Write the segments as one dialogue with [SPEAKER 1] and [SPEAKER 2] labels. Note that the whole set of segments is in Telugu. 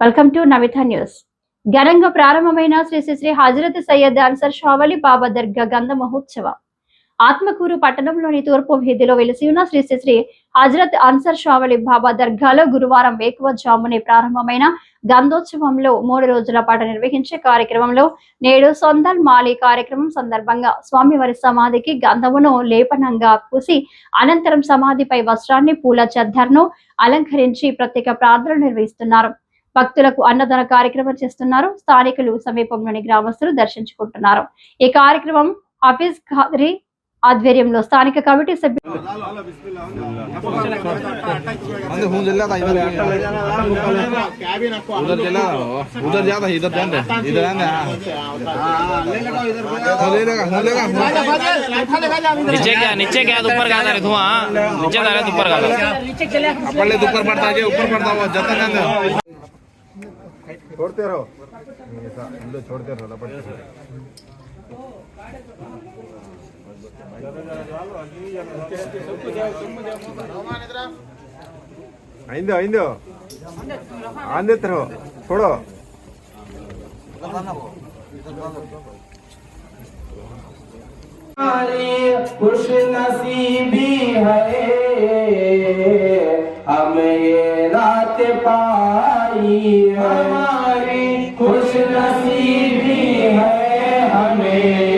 [SPEAKER 1] Welcome to Navitha news. ఘనంగా ప్రారంభమైన శ్రీ శ్రీ శ్రీ హజరత్ సయ్యద్ అన్సర్ షావలి బాబా దర్గా గంధ మహోత్సవం. ఆత్మకూరు పట్టణంలోని తూర్పు వీధిలో వెలిసి ఉన్న శ్రీ శ్రీ శ్రీ హజరత్ అన్సర్ షావలి బాబా దర్గాలో గురువారం వేకువజామునే ప్రారంభమైన గంధోత్సవంలో మూడు రోజుల పాటు నిర్వహించే కార్యక్రమంలో నేడు సొందల్ మాలి కార్యక్రమం సందర్భంగా స్వామివారి సమాధికి గంధమును లేపనంగా పూసి అనంతరం సమాధిపై వస్త్రాన్ని పూల చద్దర్ను అలంకరించి ప్రత్యేక ప్రార్థనలు నిర్వహిస్తున్నారు. భక్తులకు అన్నదాన కార్యక్రమం చేస్తున్నారు. స్థానికులు సమీపంలోని గ్రామస్తులు దర్శించుకుంటున్నారు. ఈ కార్యక్రమం హఫీజ్ ఖాద్రి ఆధ్వర్యంలో స్థానిక కమిటీ సభ్యులు
[SPEAKER 2] छोड़ते रहो ऐसा हम लोग छोड़ते रहो लपट ஐந்து ஐந்து ஆந்து தரோ
[SPEAKER 3] छोड़ो खुश नसीबी है हमें पाई हमारी खुश नसीबी है हमें।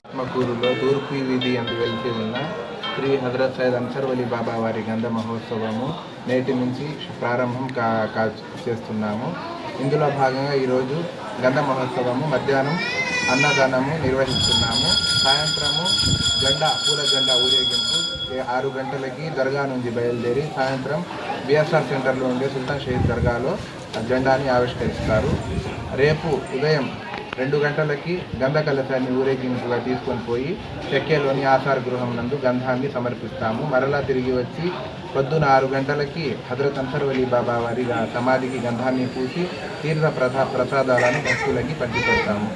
[SPEAKER 4] ఆత్మకూరులో తూర్పు వీధి అందు వెలిసి ఉన్న శ్రీ హజరత్ సైద్ అన్సర్వలి బాబా వారి గంధ మహోత్సవము నేటి నుంచి ప్రారంభం కా కా చేస్తున్నాము. ఇందులో భాగంగా ఈరోజు గంధ మహోత్సవము మధ్యాహ్నం అన్నదానము నిర్వహిస్తున్నాము. సాయంత్రము జెండా పూల జెండా ఊరేగింపు. ఆరు గంటలకి దర్గా నుంచి బయలుదేరి సాయంత్రం బిఎస్ఆర్ సెంటర్లో ఉండే సుల్తాన్ షహీద్ దర్గాలో జెండాని ఆవిష్కరిస్తారు. రేపు ఉదయం రెండు గంటలకి గంధ కలశాన్ని ఊరేగింపుగా తీసుకొని పోయి చెక్కేలోని ఆసార గృహం నందు గంధాన్ని సమర్పిస్తాము. మరలా తిరిగి వచ్చి పొద్దున ఆరు గంటలకి హజరత్ అన్సర్వలి బాబా వారి సమాధికి గంధాన్ని పూసి తీర్థ ప్రసా ప్రసాదాలను భక్తులకి పంచిపెడతాము.